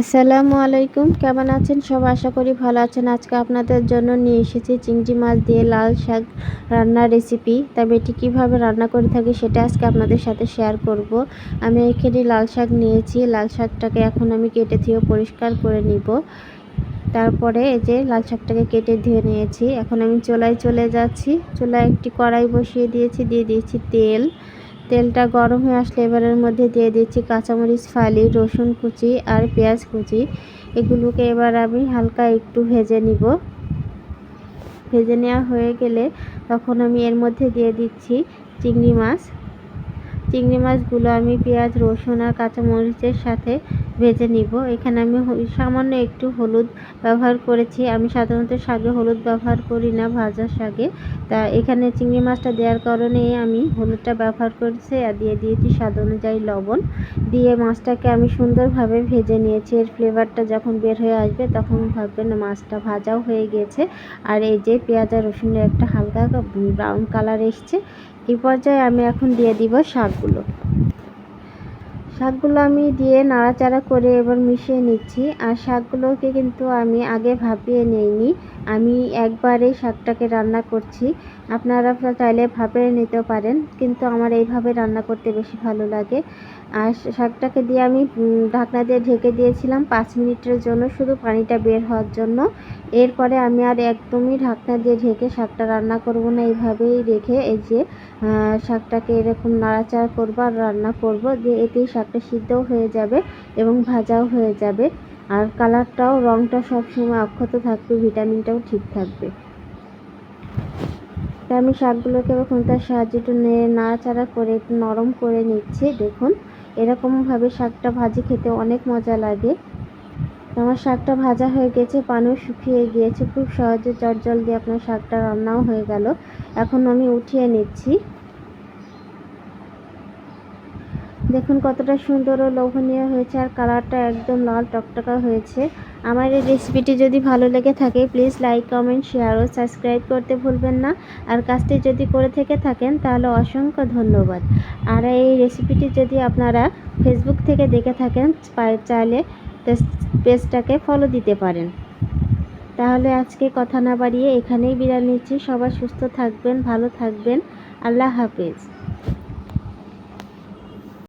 আসসালামু আলাইকুম। কেমন আছেন? সব আশা করি ভালো আছেন। আজকে আপনাদের জন্য নিয়ে এসেছি চিংড়ি মাছ দিয়ে লাল শাক রান্নার রেসিপি তবে এটি কীভাবে রান্না করে থাকি সেটা আজকে আপনাদের সাথে শেয়ার করব। আমি এখানে লাল শাক নিয়েছি। লাল শাকটাকে এখন আমি কেটে ধুয়ে পরিষ্কার করে নিব। তারপরে এই যে লাল শাকটাকে কেটে ধুয়ে নিয়েছি। এখন আমি চুলায় চলে যাচ্ছি। চুলায় একটি কড়াই বসিয়ে দিয়েছি। দিয়ে দিয়েছি তেল। তেলটা গরম হয়ে আসলে এবারের মধ্যে দিয়ে দিচ্ছি কাঁচামরিচ, ফালি, রসুন কুচি আর পেঁয়াজ কুচি। এগুলোকে এবার আমি হালকা একটু ভেজে নিব। ভেজে নেওয়া হয়ে গেলে তখন আমি এর মধ্যে দিয়ে দিচ্ছি চিংড়ি মাছ। চিংড়ি মাছগুলো আমি পেঁয়াজ, রসুন আর কাঁচামরিচের সাথে ভেজে নিব। এখানে আমি সামান্য একটু হলুদ ব্যবহার করেছি। আমি সাধারণত শাকে হলুদ ব্যবহার করি না, ভাজা শাকে। তা এখানে চিংড়ি মাছটা দেওয়ার কারণে আমি হলুদটা ব্যবহার করেছি আর দিয়ে দিয়েছি স্বাদ অনুযায়ী লবণ। দিয়ে মাছটাকে আমি সুন্দরভাবে ভেজে নিয়েছি। এর ফ্লেভারটা যখন বের হয়ে আসবে তখন ভাববেন মাছটা ভাজাও হয়ে গেছে। আর এই যে পেঁয়াজ আর রসুনের একটা হালকা ব্রাউন কালার এসছে এই পর্যায়ে আমি এখন দিয়ে দিব শাকগুলো। শাকগুলো আমি দিয়ে নাড়াচাড়া করে এবার মিশিয়ে নিচ্ছি। আর শাকগুলোকে কিন্তু আমি আগে ভাপিয়ে নেইনি। আমি একবারেই শাকটাকে রান্না করছি। আপনারা চাইলে ভাপিয়ে নিতে পারেন, কিন্তু আমার এইভাবে রান্না করতে বেশি ভালো লাগে। আর শাকটাকে দিয়ে আমি ঢাকনা দিয়ে ঢেকে দিয়েছিলাম পাঁচ মিনিটের জন্য, শুধু পানিটা বের হওয়ার জন্য। এরপরে আমি আর একদমই ঢাকনা দিয়ে ঢেকে শাকটা রান্না করব না, এইভাবেই রেখে এই যে শাকটাকে এরকম নাড়াচাড়া করব আর রান্না করব যে এতেই শাকটা সিদ্ধও হয়ে যাবে এবং ভাজাও হয়ে যাবে। আর কালারটাও রঙটা সবসময় অক্ষত থাকবে, ভিটামিনটাও ঠিক থাকবে। তাই আমি শাকগুলোকে এখন তার সাহায্যে একটু নাড়াচাড়া করে একটু নরম করে নিচ্ছি, দেখুন। এরকমভাবে শাকটা ভাজি খেতে অনেক মজা লাগে। আমার শাকটা ভাজা হয়ে গেছে, পানিও শুকিয়ে গিয়েছে, খুব সহজে চটজল দিয়ে আপনার শাকটা রান্নাও হয়ে গেল। এখন আমি উঠিয়ে নিচ্ছি। দেখুন কতটা সুন্দর ও লোভনীয় হয়েছে আর কালারটা একদম লাল টকটকা হয়েছে। আমার এই রেসিপিটি যদি ভালো লেগে থাকে প্লিজ লাইক কমেন্ট শেয়ার ও সাবস্ক্রাইব করতে ভুলবেন না। আর কাজটি যদি করে থেকে থাকেন, তাহলে অসংখ্য ধন্যবাদ। আর এই রেসিপিটি যদি আপনারা ফেসবুক থেকে দেখে থাকেন চাইলে পেজটাকে ফলো দিতে পারেন। তাহলে আজকে কথা না বাড়িয়ে এখানেই বিদায় নিচ্ছি। সবাই সুস্থ থাকবেন, ভালো থাকবেন। আল্লাহ হাফেজ।